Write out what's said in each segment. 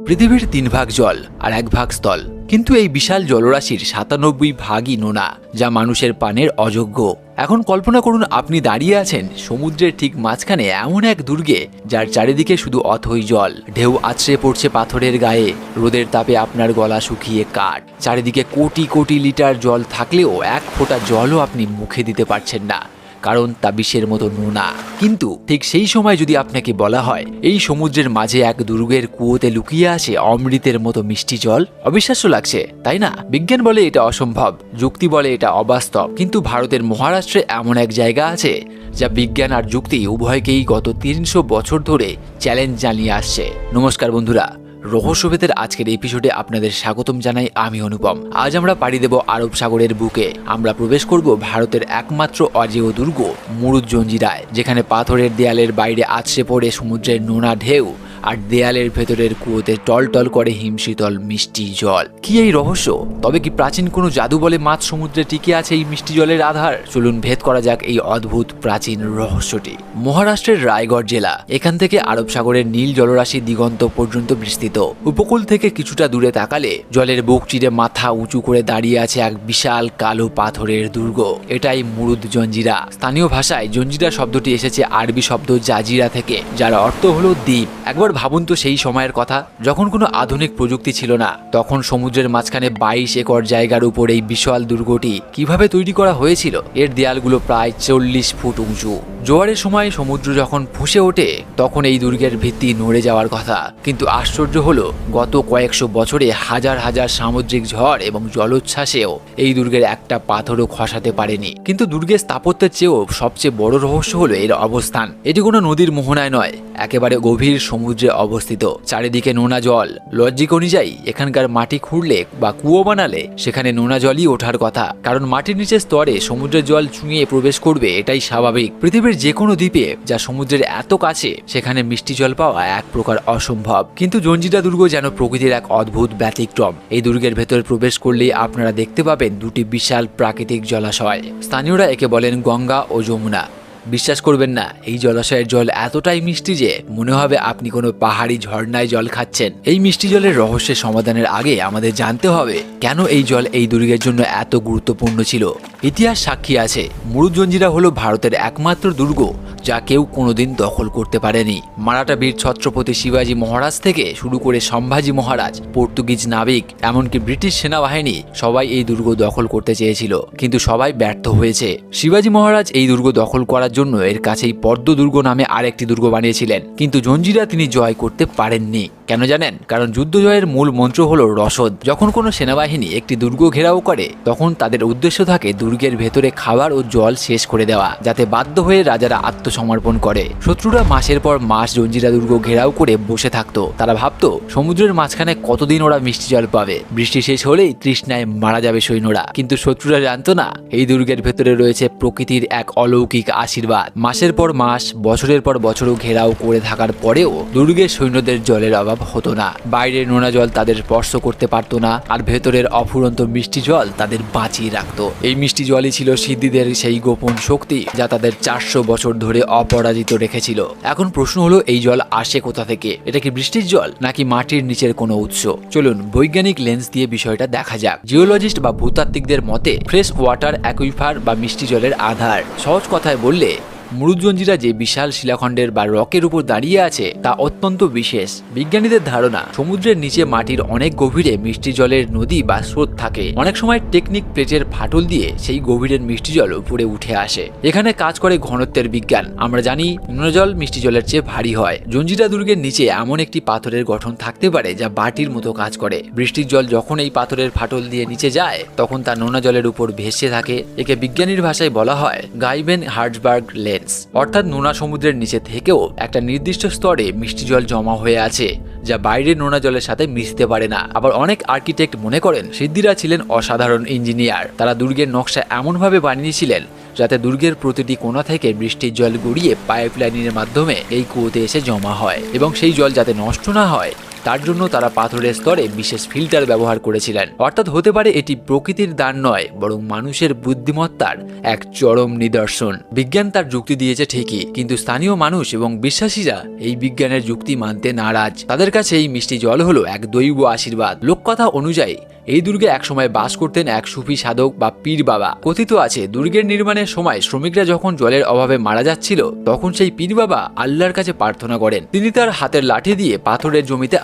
পৃথিবীর তিন ভাগ জল আর এক ভাগ স্থল। কিন্তু এই বিশাল জলরাশির সাতানব্বই ভাগই নোনা, যা মানুষের পানের অযোগ্য। এখন কল্পনা করুন আপনি দাঁড়িয়ে আছেন সমুদ্রের ঠিক মাঝখানে এমন এক দুর্গে, যার চারিদিকে শুধু অথই জল। ঢেউ আছড়ে পড়ছে পাথরের গায়ে, রোদের তাপে আপনার গলা শুকিয়ে কাঠ। চারিদিকে কোটি কোটি লিটার জল থাকলেও এক ফোঁটা জলও আপনি মুখে দিতে পারছেন না। কারণ তা বিশ্বের মতো নোনা। কিন্তু ঠিক সেই সময় যদি আপনাকে বলা হয়, এই সমুদ্রের মাঝে এক দুর্গের কুয়োতে লুকিয়ে আছে অমৃতের মতো মিষ্টি জল, অবিশ্বাস্য লাগছে, তাই না? বিজ্ঞান বলে এটা অসম্ভব, যুক্তি বলে এটা অবাস্তব। কিন্তু ভারতের মহারাষ্ট্রে এমন এক জায়গা আছে, যা বিজ্ঞান আর যুক্তি উভয়কেই গত তিনশো বছর ধরে চ্যালেঞ্জ জানিয়ে আসছে। নমস্কার বন্ধুরা রহস্যভেদের আজকের এপিসোডে আপনাদের স্বাগতম জানাই আমি অনুপম। আজ আমরা পাড়ি দেব আরব সাগরের বুকে। আমরা প্রবেশ করব ভারতের একমাত্র অজেয় দুর্গ মুরুদ জঞ্জিরায় যেখানে পাথরের দেয়ালের বাইরে আছড়ে পড়ে সমুদ্রের নোনা ঢেউ। আর দেয়ালের ভেতরের কুয়োতে টলটল করে হিমশীতল মিষ্টি জল। কি এই রহস্য? তবে কি প্রাচীন কোনো জাদু বলে মাছ সমুদ্রে টিকে আছে এই মিষ্টি জলের আধার? চলুন ভেদ করা যাক এই অদ্ভুত প্রাচীন রহস্যটি। মহারাষ্ট্রের রায়গড় জেলা, এখান থেকে আরব সাগরের নীল জলরাশি দিগন্ত পর্যন্ত বিস্তৃত। উপকূল থেকে কিছুটা দূরে তাকালে জলের বুক চিরে মাথা উঁচু করে দাঁড়িয়ে আছে এক বিশাল কালো পাথরের দুর্গ। এটাই মুরুদ জঞ্জিরা। স্থানীয় ভাষায় জঞ্জিরা শব্দটি এসেছে আরবি শব্দ জাজিরা থেকে, যার অর্থ হলো দ্বীপ। একবার ভাবুন তো সেই সময়ের কথা, যখন কোনো আধুনিক প্রযুক্তি ছিল না, তখন সমুদ্রের মাঝখানে বাইশ একর জায়গার উপর এই বিশাল দুর্গটি কীভাবে তৈরি করা হয়েছিল, এর দেয়ালগুলো প্রায় চল্লিশ ফুট উঁচু। জোয়ারের সময় সমুদ্র যখন ফুসে ওঠে, তখন এই দুর্গের ভিত্তি নড়ে যাওয়ার কথা। কিন্তু আশ্চর্য হলো, গত কয়েকশো বছরে হাজার হাজার সামুদ্রিক ঝড় এবং জলোচ্ছ্বাসেও এই দুর্গের একটা পাথরও খসাতে পারেনি। কিন্তু দুর্গের স্থাপত্যের চেয়েও সবচেয়ে বড় রহস্য হলো এর অবস্থান। এটি কোনো নদীর মোহনায় নয়, একেবারে গভীর সমুদ্রে অবস্থিত। চারিদিকে নোনা জল। লজিক অনুযায়ী, এখানকার মাটি খুঁড়লে বা কুয়ো বানালে সেখানে নোনা জলই ওঠার কথা। কারণ মাটির নিচের স্তরে সমুদ্রের জল ছুঁয়ে প্রবেশ করবে এটাই স্বাভাবিক। পৃথিবীর যে কোনো দ্বীপে যা সমুদ্রের এত কাছে, সেখানে মিষ্টি জল পাওয়া এক প্রকার অসম্ভব। কিন্তু জঞ্জিরা দুর্গ যেন প্রকৃতির এক অদ্ভুত ব্যতিক্রম। এই দুর্গের ভেতরে প্রবেশ করলেই আপনারা দেখতে পাবেন দুটি বিশাল প্রাকৃতিক জলাশয়। স্থানীয়রা একে বলেন গঙ্গা ও যমুনা। বিশ্বাস করবেন না, এই জলাশয়ের জল এতটাই মিষ্টি যে মনে হবে আপনি কোনো পাহাড়ি ঝর্ণায় জল খাচ্ছেন। এই মিষ্টি জলের রহস্যের সমাধানের আগে আমাদের জানতে হবে কেন এই জল এই দুর্গের জন্য এত গুরুত্বপূর্ণ ছিল। ইতিহাস সাক্ষী আছে মুরুজঞ্জিরা হলো ভারতের একমাত্র দুর্গ যা কেউ কোনোদিন দখল করতে পারেনি। মারাঠা বীর ছত্রপতি শিবাজী মহারাজ থেকে শুরু করে সম্ভাজি মহারাজ, পর্তুগিজ নাবিক, এমনকি ব্রিটিশ সেনাবাহিনী সবাই এই দুর্গ দখল করতে চেয়েছিল, কিন্তু সবাই ব্যর্থ হয়েছে। শিবাজী মহারাজ এই দুর্গ দখল করার জন্য এর কাছেই পদ্ম দুর্গ নামে আরেকটি দুর্গ বানিয়েছিলেন। কিন্তু জঞ্জিরা তিনি জয় করতে পারেননি। কেন জানেন? কারণ যুদ্ধ জয়ের মূল মন্ত্র হলো রসদ। যখন কোনো সেনাবাহিনী একটি দুর্গ ঘেরাও করে, তখন তাদের উদ্দেশ্য থাকে দুর্গের ভেতরে খাবার ও জল শেষ করে দেওয়া, যাতে বাধ্য হয়ে রাজারা আত্মসমর্পণ করে। শত্রুরা মাসের পর মাস জঞ্জিরা দুর্গ ঘেরাও করে বসে থাকতো। তারা ভাবতো, সমুদ্রের মাঝখানে কতদিন ওরা মিষ্টি জল পাবে? বৃষ্টি শেষ হলেই তৃষ্ণায় মারা যাবে সৈন্যরা। কিন্তু শত্রুরা জানতো না, এই দুর্গের ভেতরে রয়েছে প্রকৃতির এক অলৌকিক আশীর্বাদ। মাসের পর মাস, বছরের পর বছরও ঘেরাও করে থাকার পরেও দুর্গের সৈন্যদের জলের অভাব হতো না। বাইরের নোনা জল তাদের স্পর্শ করতে পারতো না, আর ভেতরের অফুরন্ত মিষ্টি জল তাদের বাঁচিয়ে রাখত। এই মিষ্টি জলই ছিল সিদ্ধিদের সেই গোপন শক্তি, যা তাদের চারশো বছর ধরে অপরাজিত রেখেছিল। এখন প্রশ্ন হলো, এই জল আসে কোথা থেকে? এটা কি বৃষ্টির জল, নাকি মাটির নিচের কোনো উৎস? চলুন বৈজ্ঞানিক লেন্স দিয়ে বিষয়টা দেখা যাক। জিওলজিস্ট বা ভূতাত্ত্বিকদের মতে, ফ্রেশ ওয়াটার, অ্যাকুইফার বা মিষ্টি জলের আধার। সহজ কথায় বললে মরুজঞ্জিরা যে বিশাল শিলাখণ্ডের বা রকের উপর দাঁড়িয়ে আছে, তা অত্যন্ত বিশেষ। বিজ্ঞানীদের ধারণা, সমুদ্রের নিচে মাটির অনেক গভীরে মিষ্টি জলের নদী বা স্রোত থাকে। অনেক সময় টেকনিক প্লেটের ফাটল দিয়ে সেই গভীরের মিষ্টি জল উপরে উঠে আসে। এখানে কাজ করে ঘনত্বের বিজ্ঞান। আমরা জানি নোনা জল মিষ্টি জলের চেয়ে ভারী হয়। জঞ্জিরা দুর্গের নিচে এমন একটি পাথরের গঠন থাকতে পারে, যা বাটির মতো কাজ করে। বৃষ্টির জল যখন এই পাথরের ফাটল দিয়ে নিচে যায়, তখন তা নোনা জলের উপর ভেসে থাকে। একে বিজ্ঞানীর ভাষায় বলা হয় গাইবেন হার্জবার্গ লেন্স, অর্থাৎ নোনা সমুদ্রের নিচে থেকেও একটা নির্দিষ্ট স্তরে মিষ্টি জল জমা হয়ে আছে, যা বাইরের নোনা জলের সাথে মিশতে পারে না। আবার অনেক আর্কিটেক্ট মনে করেন সিদ্ধিরা ছিলেন অসাধারণ ইঞ্জিনিয়ার। তারা দুর্গের নকশা এমনভাবে বানিয়েছিলেন যাতে দুর্গের প্রতিটি কোণা থেকে বৃষ্টির জল গড়িয়ে পাইপ মাধ্যমে এই কুয়োতে এসে জমা হয় এবং সেই জল যাতে নষ্ট না হয় তার জন্য তারা পাথরের স্তরে বিশেষ ফিল্টার ব্যবহার করেছিলেন। অর্থাৎ হতে পারে এটি প্রকৃতির দান নয়, বরং মানুষের বুদ্ধিমত্তার এক চরম নিদর্শন। বিজ্ঞান তার যুক্তি দিয়েছে ঠিকই, কিন্তু স্থানীয় মানুষ এবং বিশ্বাসীরা এই বিজ্ঞানের যুক্তি মানতে নারাজ। তাদের কাছে এই মিষ্টি জল হলো এক দৈব আশীর্বাদ। লোককথা অনুযায়ী, এই দুর্গে একসময় বাস করতেন এক সুফি সাধক বা পীর বাবা। কথিত আছে, দুর্গের নির্মাণের সময় শ্রমিকরা যখন জলের অভাবে মারা যাচ্ছিল, তখন সেই পীর বাবা আল্লাহর কাছে প্রার্থনা করেন। তিনি তার হাতের লাঠি দিয়ে পাথরের জমিতে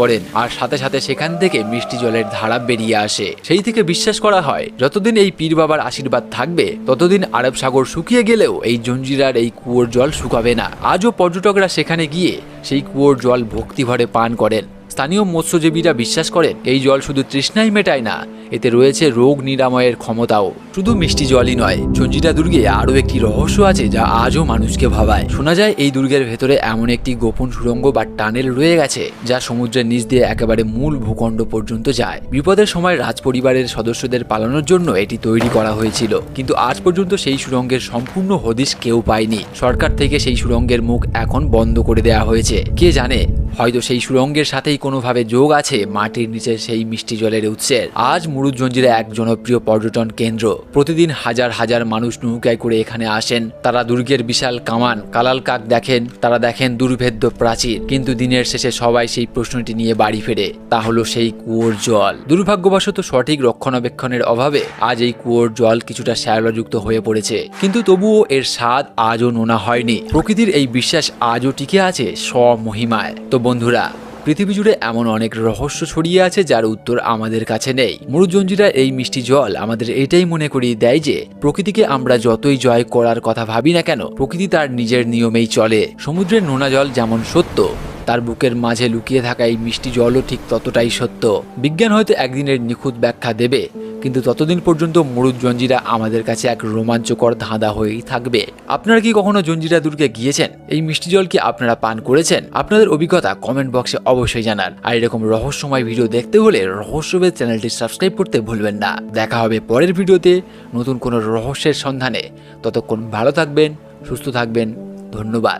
করেন। আর সাথে সাথে সেখান থেকে মিষ্টি জলের ধারা বেরিয়ে আসে। সেই থেকে বিশ্বাস করা হয়, যতদিন এই পীর বাবার আশীর্বাদ থাকবে, ততদিন আরব সাগর শুকিয়ে গেলেও এই জঞ্জিরার এই কুয়োর জল শুকাবে না। আজও পর্যটকরা সেখানে গিয়ে সেই কুয়োর জল ভক্তিভরে পান করেন। স্থানীয় মৎস্যজীবীরা বিশ্বাস করেন, এই জল শুধু তৃষ্ণাই মেটায় না এতে রয়েছে রোগ নিরাময়ের ক্ষমতাও। শুধু মিষ্টি জলই নয় চঞ্জিটা দুর্গে আরও একটি রহস্য আছে যা আজও মানুষকে ভাবায়। শোনা যায়, এই দুর্গের ভেতরে এমন একটি গোপন সুড়ঙ্গ বা টানেল রয়ে গেছে, যা সমুদ্রের নিচ দিয়ে একেবারে মূল ভূখণ্ড পর্যন্ত যায়। বিপদের সময় রাজপরিবারের সদস্যদের পালানোর জন্য এটি তৈরি করা হয়েছিল, কিন্তু আজ পর্যন্ত সেই সুড়ঙ্গের সম্পূর্ণ হদিশ কেউ পায়নি। সরকার থেকে সেই সুড়ঙ্গের মুখ এখন বন্ধ করে দেওয়া হয়েছে। কে জানে, হয়তো সেই সুড়ঙ্গের সাথেই কোনোভাবে যোগ আছে মাটির নিচে সেই মিষ্টি জলের উৎসের। আজ মুরুদজঞ্জিরা এক জনপ্রিয় পর্যটন কেন্দ্র। প্রতিদিন হাজার হাজার মানুষ নৌকায় করে এখানে আসেন। তারা দুর্গের বিশাল কামান, কালাল কাক দেখেন, তারা দেখেন দুর্ভেদ্য প্রাচীর। কিন্তু দিনের শেষে সবাই সেই প্রশ্নটি নিয়ে বাড়ি ফেরে। তা হলো সেই কুয়োর জল। দুর্ভাগ্যবশত সঠিক রক্ষণাবেক্ষণের অভাবে আজ এই কুয়োর জল কিছুটা শ্যাওলাযুক্ত হয়ে পড়েছে। কিন্তু তবুও এর স্বাদ আজও নোনা হয়নি। প্রকৃতির এই বিশ্বাস আজও টিকে আছে স্বমহিমায়। তো বন্ধুরা পৃথিবী জুড়ে এমন অনেক রহস্য ছড়িয়ে আছে যার উত্তর আমাদের কাছে নেই। মরুজঞ্জিরা এই মিষ্টি জল আমাদের এটাই মনে করিয়ে দেয় যে, প্রকৃতিকে আমরা যতই জয় করার কথা ভাবি না কেন, প্রকৃতি তার নিজের নিয়মেই চলে। সমুদ্রের নোনা জল যেমন সত্য, তার বুকের মাঝে লুকিয়ে থাকা এই মিষ্টি জলও ঠিক ততটাই সত্য। বিজ্ঞান হয়তো একদিনের নিখুঁত ব্যাখ্যা দেবে কিন্তু ততদিন পর্যন্ত মরুদ জঞ্জিরা আমাদের কাছে এক রোমাঞ্চকর ধাঁধা হয়েই থাকবে। আপনারা কি কখনো জঞ্জিরা দুর্গে গিয়েছেন? এই মিষ্টি জল কি আপনারা পান করেছেন? আপনাদের অভিজ্ঞতা কমেন্ট বক্সে অবশ্যই জানান। আর এরকম রহস্যময় ভিডিও দেখতে হলে রহস্যবেদ চ্যানেলটি সাবস্ক্রাইব করতে ভুলবেন না। দেখা হবে পরের ভিডিওতে নতুন কোনো রহস্যের সন্ধানে। ততক্ষণ ভালো থাকবেন, সুস্থ থাকবেন, ধন্যবাদ।